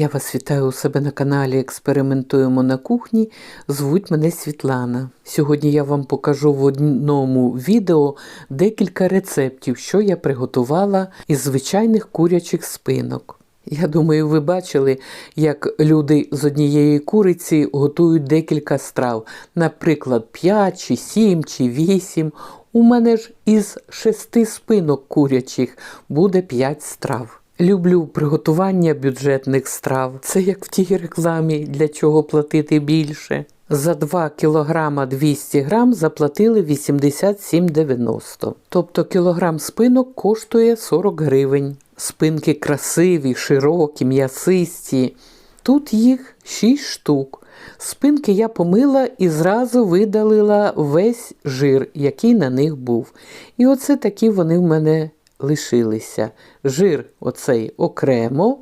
Я вас вітаю у себе на каналі Експериментуємо на кухні. Звуть мене Світлана. Сьогодні я вам покажу в одному відео декілька рецептів, що я приготувала із звичайних курячих спинок. Я думаю, ви бачили, як люди з однієї куриці готують декілька страв, наприклад, 5 чи 7 чи 8. У мене ж із шести спинок курячих буде 5 страв. Люблю приготування бюджетних страв. Це як в тій рекламі, для чого платити більше. За 2 кг 200 г заплатили 87,90. Тобто кілограм спинок коштує 40 гривень. Спинки красиві, широкі, м'ясисті. Тут їх 6 штук. Спинки я помила і зразу видалила весь жир, який на них був. І оце такі вони в мене лишилися. Жир оцей окремо.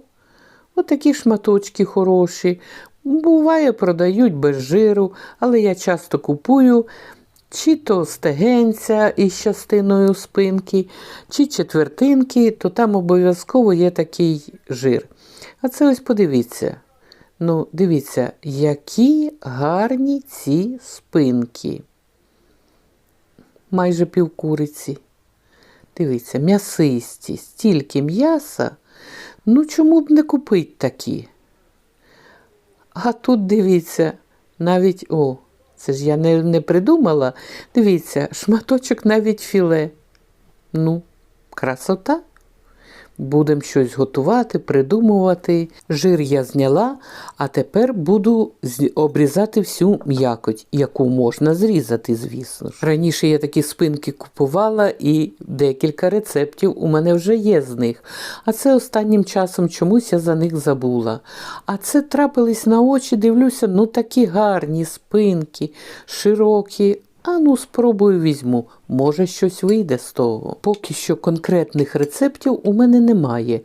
Отакі шматочки хороші. Буває, продають без жиру, але я часто купую чи то стегенця із частиною спинки, чи четвертинки, то там обов'язково є такий жир. А це ось подивіться. Ну, дивіться, які гарні ці спинки. Майже півкуриці. Дивіться, м'ясисті, стільки м'яса. Ну, чому б не купити такі? А тут дивіться, навіть о, це ж я не, не придумала. Дивіться, шматочок навіть філе. Ну, красота. Будемо щось готувати, придумувати. Жир я зняла, а тепер буду обрізати всю м'якоть, яку можна зрізати, звісно ж. Раніше я такі спинки купувала і декілька рецептів у мене вже є з них. А це останнім часом чомусь я за них забула. А це трапились на очі, дивлюся, ну такі гарні спинки, широкі. А ну, спробую візьму, може щось вийде з того. Поки що конкретних рецептів у мене немає.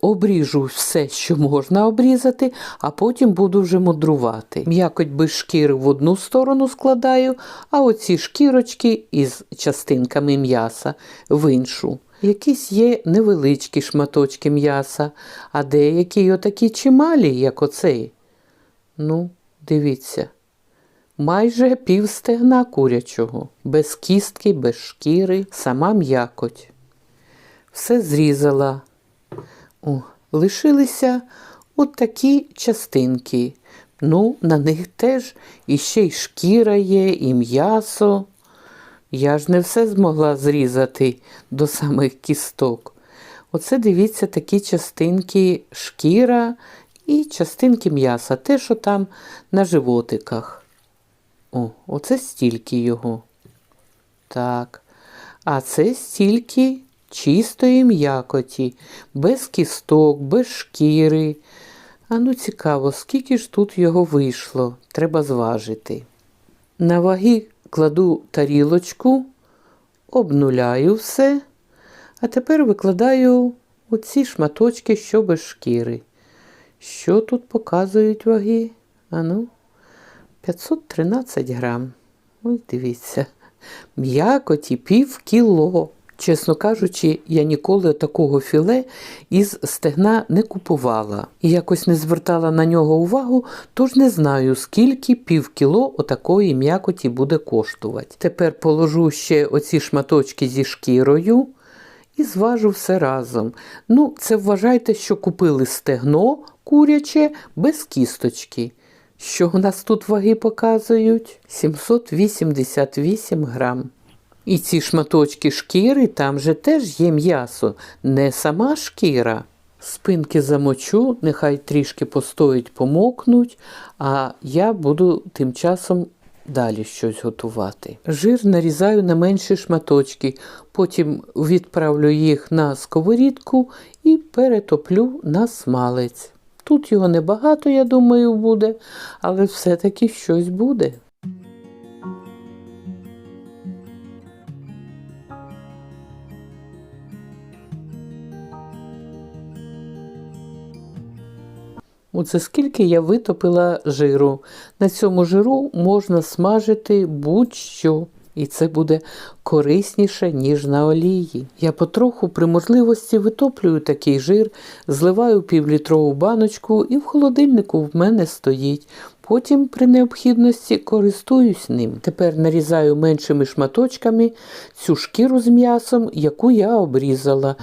Обріжу все, що можна обрізати, а потім буду вже мудрувати. М'якоть без шкіри в одну сторону складаю, а оці шкірочки із частинками м'яса в іншу. Якісь є невеличкі шматочки м'яса, а деякі отакі чималі, як оцей. Ну, дивіться майже пів стегна курячого, без кістки, без шкіри, сама м'якоть. Все зрізала. О, лишилися от такі частинки. Ну, на них теж іще й шкіра є, і м'ясо. Я ж не все змогла зрізати до самих кісток. Оце дивіться такі частинки шкіра і частинки м'яса, те, що там на животиках. О, оце стільки його. Так. А це стільки чистої м'якоті, без кісток, без шкіри. А ну цікаво, скільки ж тут його вийшло, треба зважити. На ваги кладу тарілочку, обнуляю все, а тепер викладаю оці шматочки, що без шкіри. Що тут показують ваги? Ану. 513 грам. Ось дивіться. М'якоті пів кіло. Чесно кажучи, я ніколи такого філе із стегна не купувала і якось не звертала на нього увагу, тож не знаю, скільки пів кіло отакої м'якоті буде коштувати. Тепер положу ще оці шматочки зі шкірою і зважу все разом. Ну, це вважайте, що купили стегно куряче без кісточки. Що у нас тут ваги показують? 788 грам. І ці шматочки шкіри, там же теж є м'ясо, не сама шкіра. Спинки замочу, нехай трішки постоять, помокнуть, а я буду тим часом далі щось готувати. Жир нарізаю на менші шматочки, потім відправлю їх на сковорідку і перетоплю на смалець. Тут його небагато, я думаю, буде, але все-таки щось буде. Оце скільки я витопила жиру. На цьому жиру можна смажити будь-що. І це буде корисніше, ніж на олії. Я потроху при можливості витоплюю такий жир, зливаю півлітрову баночку і в холодильнику в мене стоїть. Потім при необхідності користуюсь ним. Тепер нарізаю меншими шматочками цю шкіру з м'ясом, яку я обрізала.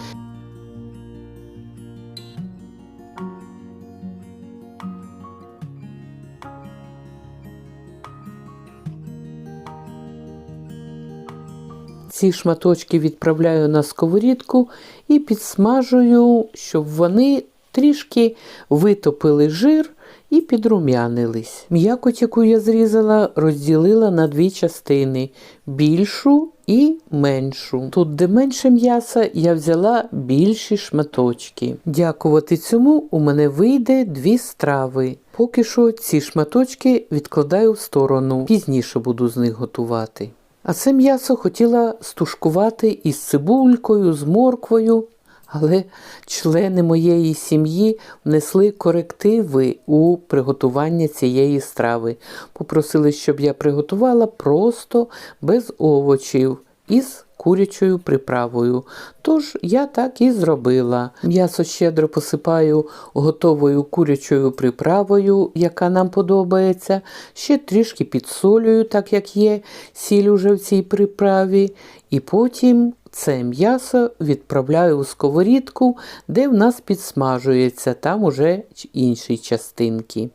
Ці шматочки відправляю на сковорідку і підсмажую, щоб вони трішки витопили жир і підрум'янились. М'якоть, яку я зрізала, розділила на дві частини більшу і меншу. Тут, де менше м'яса, я взяла більші шматочки. Дякувати цьому у мене вийде дві страви. Поки що ці шматочки відкладаю в сторону, пізніше буду з них готувати. А це м'ясо хотіла стушкувати із цибулькою, з морквою, але члени моєї сім'ї внесли корективи у приготування цієї страви. Попросили, щоб я приготувала просто без овочів із курячою приправою. Тож я так і зробила. М'ясо щедро посипаю готовою курячою приправою, яка нам подобається. Ще трішки підсолюю, так як є сіль уже в цій приправі. І потім це м'ясо відправляю у сковорідку, де в нас підсмажується, там уже інші частинки.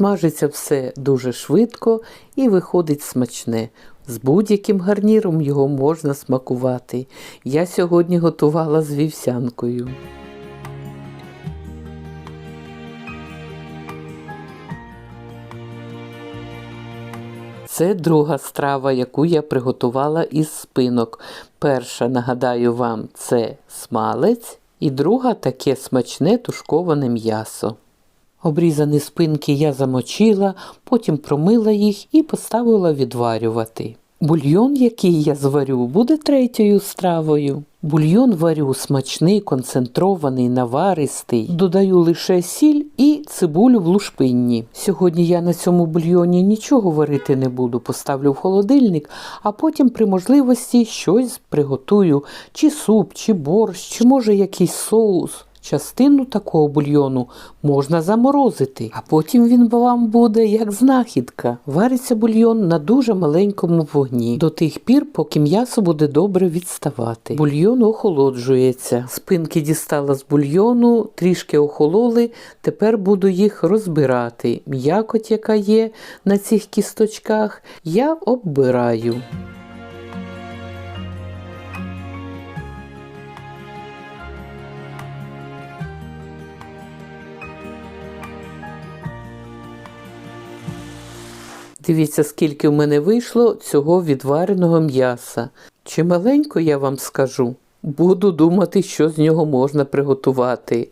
Смажиться все дуже швидко і виходить смачне. З будь-яким гарніром його можна смакувати. Я сьогодні готувала з вівсянкою. Це друга страва, яку я приготувала із спинок. Перша, нагадаю вам, це смалець, і друга таке смачне тушковане м'ясо. Обрізані спинки я замочила, потім промила їх і поставила відварювати. Бульйон, який я зварю, буде третьою стравою. Бульйон варю смачний, концентрований, наваристий. Додаю лише сіль і цибулю в лушпинні. Сьогодні я на цьому бульйоні нічого варити не буду, поставлю в холодильник, а потім при можливості щось приготую, чи суп, чи борщ, чи може якийсь соус. Частину такого бульйону можна заморозити, а потім він вам буде як знахідка. Вариться бульйон на дуже маленькому вогні до тих пір, поки м'ясо буде добре відставати. Бульйон охолоджується. Спинки дістала з бульйону, трішки охололи. Тепер буду їх розбирати. М'якоть, яка є на цих кісточках, я оббираю. Дивіться, скільки в мене вийшло цього відвареного м'яса. Чималенько я вам скажу. Буду думати, що з нього можна приготувати.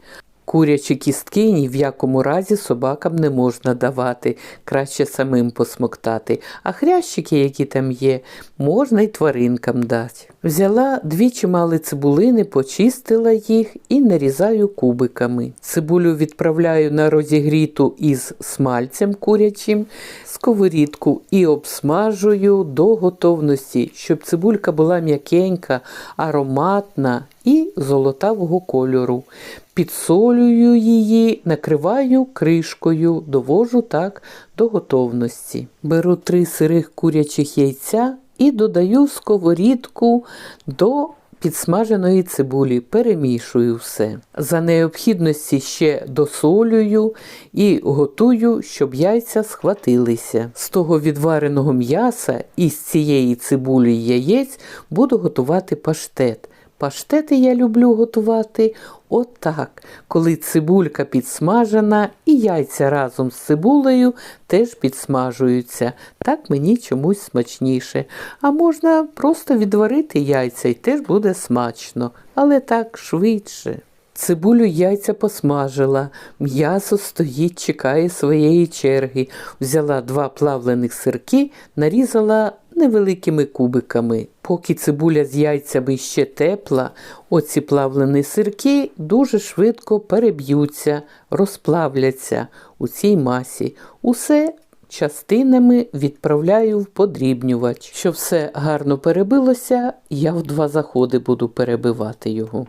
Курячі кістки ні в якому разі собакам не можна давати, краще самим посмоктати, а хрящики, які там є, можна й тваринкам дати. Взяла дві чимали цибулини, почистила їх і нарізаю кубиками. Цибулю відправляю на розігріту із смальцем курячим, сковорідку і обсмажую до готовності, щоб цибулька була м'якенька, ароматна і золотавого кольору. Підсолюю її, накриваю кришкою, довожу так до готовності. Беру три сирих курячих яйця і додаю в сковорідку до підсмаженої цибулі, перемішую все. За необхідності ще досолюю і готую, щоб яйця схватилися. З того відвареного м'яса і з цієї цибулі яєць буду готувати паштет. Паштети я люблю готувати отак, коли цибулька підсмажена і яйця разом з цибулею теж підсмажуються. Так мені чомусь смачніше. А можна просто відварити яйця і теж буде смачно, але так швидше. Цибулю яйця посмажила, м'ясо стоїть, чекає своєї черги. Взяла два плавлених сирки, нарізала невеликими кубиками. Поки цибуля з яйцями ще тепла, оці плавлені сирки дуже швидко переб'ються, розплавляться у цій масі. Усе частинами відправляю в подрібнювач. Щоб все гарно перебилося, я в два заходи буду перебивати його.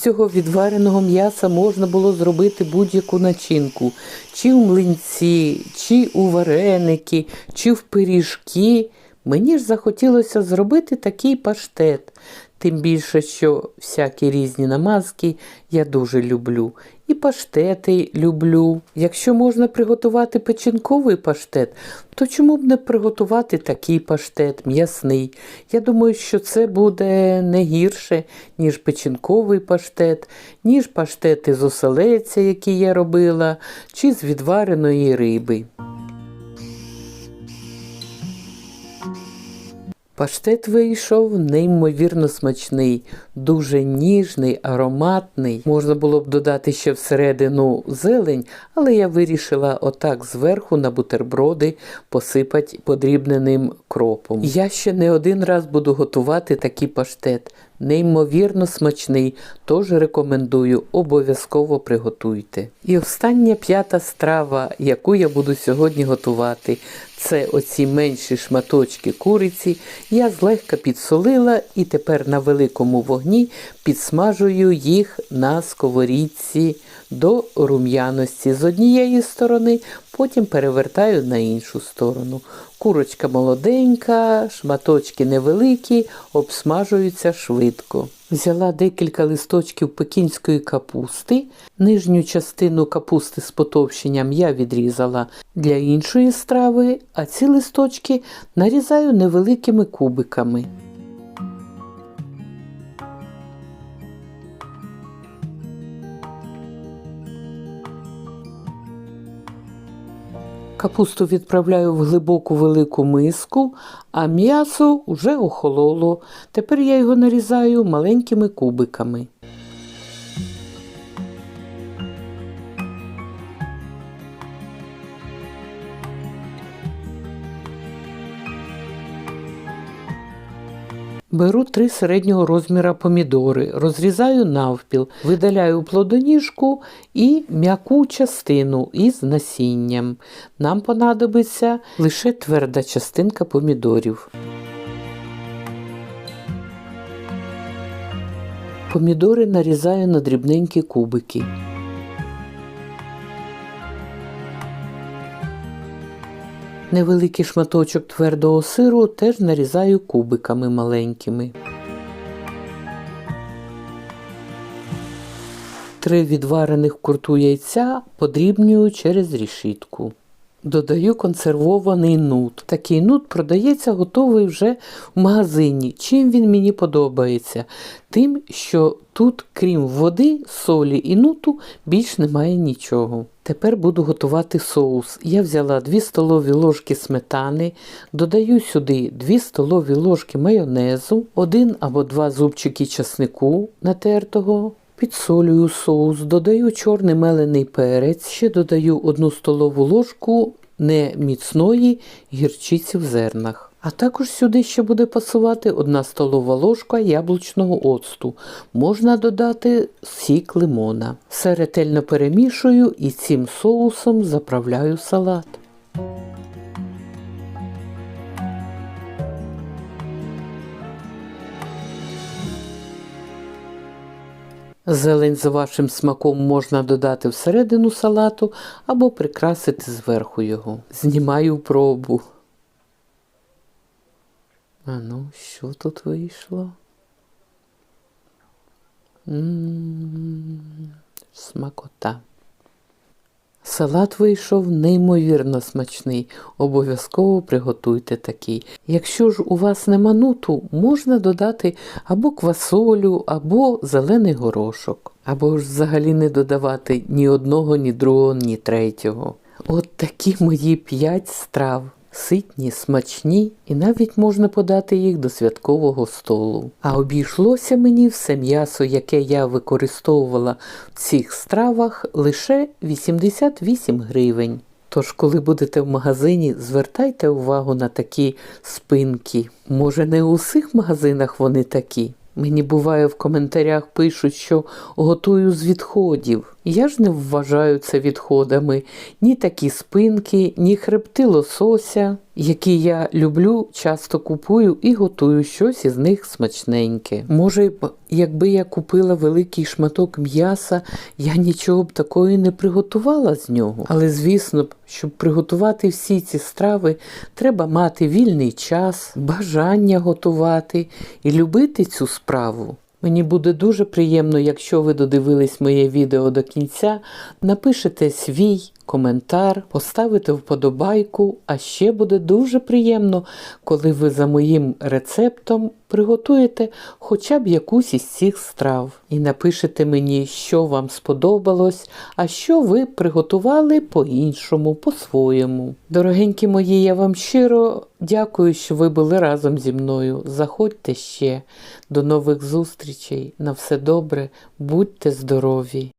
Цього відвареного м'яса можна було зробити будь-яку начинку, чи в млинці, чи у вареники, чи в пиріжки. Мені ж захотілося зробити такий паштет. Тим більше, що всякі різні намазки я дуже люблю. І паштети люблю. Якщо можна приготувати печінковий паштет, то чому б не приготувати такий паштет м'ясний? Я думаю, що це буде не гірше, ніж печінковий паштет, ніж паштети з оселеця, які я робила, чи з відвареної риби. Паштет вийшов неймовірно смачний, дуже ніжний, ароматний. Можна було б додати ще всередину зелень, але я вирішила отак зверху на бутерброди посипати подрібненим кропом. Я ще не один раз буду готувати такий паштет. Неймовірно смачний, тож рекомендую, обов'язково приготуйте. І остання п'ята страва, яку я буду сьогодні готувати, це оці менші шматочки куриці. Я злегка підсолила і тепер на великому вогні підсмажую їх на сковорідці до рум'яності з однієї сторони, потім перевертаю на іншу сторону. Курочка молоденька, шматочки невеликі, обсмажуються швидко. Взяла декілька листочків пекінської капусти. Нижню частину капусти з потовщенням я відрізала для іншої страви, а ці листочки нарізаю невеликими кубиками. Капусту відправляю в глибоку велику миску, а м'ясо вже охололо. Тепер я його нарізаю маленькими кубиками. Беру три середнього розміра помідори, розрізаю навпіл, видаляю плодоніжку і м'яку частину із насінням. Нам понадобиться лише тверда частинка помідорів. Помідори нарізаю на дрібненькі кубики. Невеликий шматочок твердого сиру теж нарізаю кубиками маленькими. Три відварених курту яйця подрібнюю через рішітку. Додаю консервований нут. Такий нут продається готовий вже в магазині. Чим він мені подобається? Тим, що тут, крім води, солі і нуту, більш немає нічого. Тепер буду готувати соус. Я взяла 2 столові ложки сметани, додаю сюди 2 столові ложки майонезу, 1 або 2 зубчики часнику натертого. Підсолюю соус, додаю чорний мелений перець, ще додаю 1 столову ложку неміцної гірчиці в зернах. А також сюди ще буде пасувати 1 столова ложка яблучного оцту. Можна додати сік лимона. Все ретельно перемішую і цим соусом заправляю салат. Зелень за вашим смаком можна додати всередину салату або прикрасити зверху його. Знімаю пробу. А ну, що тут вийшло? М-м-м, смакота. Салат вийшов неймовірно смачний. Обов'язково приготуйте такий. Якщо ж у вас нема нуту, можна додати або квасолю, або зелений горошок. Або ж взагалі не додавати ні одного, ні другого, ні третього. От такі мої п'ять страв. Ситні, смачні, і навіть можна подати їх до святкового столу. А обійшлося мені все м'ясо, яке я використовувала в цих стравах, лише 88 гривень. Тож, коли будете в магазині, звертайте увагу на такі спинки. Може, не у всіх магазинах вони такі. Мені буває в коментарях пишуть, що готую з відходів. Я ж не вважаю це відходами ні такі спинки, ні хребти лосося, які я люблю, часто купую і готую щось із них смачненьке. Може, якби я купила великий шматок м'яса, я нічого б такої не приготувала з нього. Але звісно щоб приготувати всі ці страви, треба мати вільний час, бажання готувати і любити цю справу. Мені буде дуже приємно, якщо ви додивились моє відео до кінця, напишете свій коментар, поставите вподобайку, а ще буде дуже приємно, коли ви за моїм рецептом приготуєте хоча б якусь із цих страв і напишете мені, що вам сподобалось, а що ви приготували по-іншому, по-своєму. Дорогенькі мої, я вам щиро дякую, що ви були разом зі мною. Заходьте ще. До нових зустрічей. На все добре, будьте здорові!